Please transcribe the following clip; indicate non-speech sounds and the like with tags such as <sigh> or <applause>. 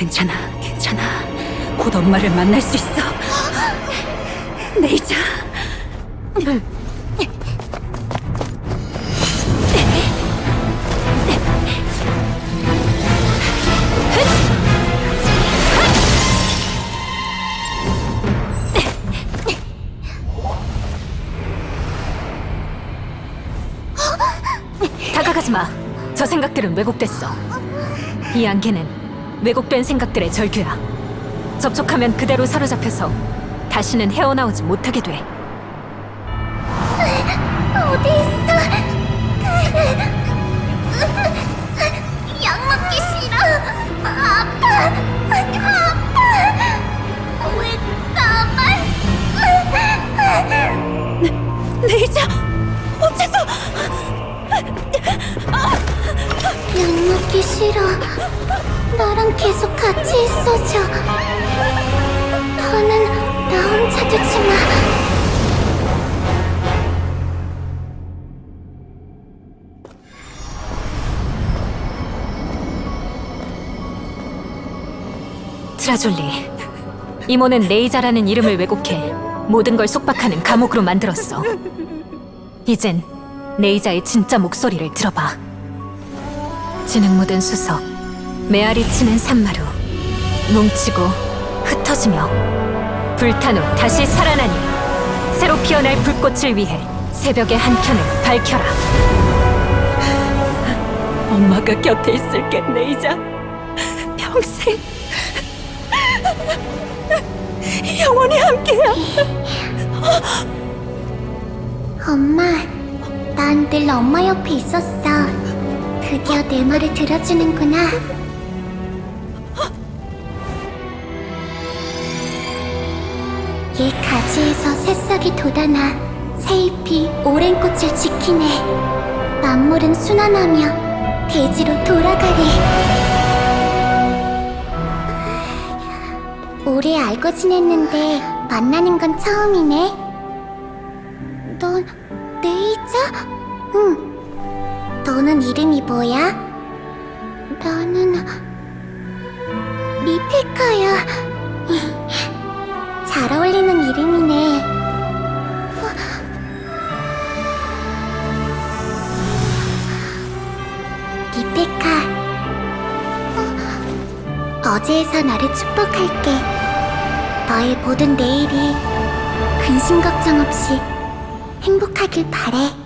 괜찮아, 괜찮아. 곧 엄마를 만날 수 있어. 네이자. 다가가지 마. 저 생각들은 왜곡됐어. 이 안개는 왜곡된 생각들의 절규야. 접촉하면 그대로 사로잡혀서 다시는 헤어나오지 못하게 돼. 어디 있어? 약 먹기 싫어. 아파. 아파. 왜 나만? 네이자, 어째서? 약 먹기 싫어. 나랑 계속 같이 있어줘. 더는 나 혼자 두지 마. 트라졸리, 이모는 네이자라는 이름을 왜곡해 모든 걸 속박하는 감옥으로 만들었어. 이젠 네이자의 진짜 목소리를 들어봐. 지능 묻은 수석, 메아리 치는 산마루, 뭉치고 흩어지며 불탄 후 다시 살아나니 새로 피어날 불꽃을 위해 새벽의 한 켠을 밝혀라. <sighs> 엄마가 곁에 있을게, 네이자. 평생 <laughs> 영원히 함께야. 엄마, 난 늘 엄마 옆에 있었어. 드디어 내 말을 들어주는구나. 옛 가지에서 새싹이 돋아나 새잎이 오랜 꽃을 지키네. 만물은 순환하며 대지로 돌아가리. 오래 알고 지냈는데 만나는 건 처음이네. 넌 네이자? 응. 너는 이름이 뭐야? 나는 리페카야. 잘 어울리는 이름이네. 리페카. 어, 어제에서 너를 축복할게. 너의 모든 내일이 근심 걱정 없이 행복하길 바래.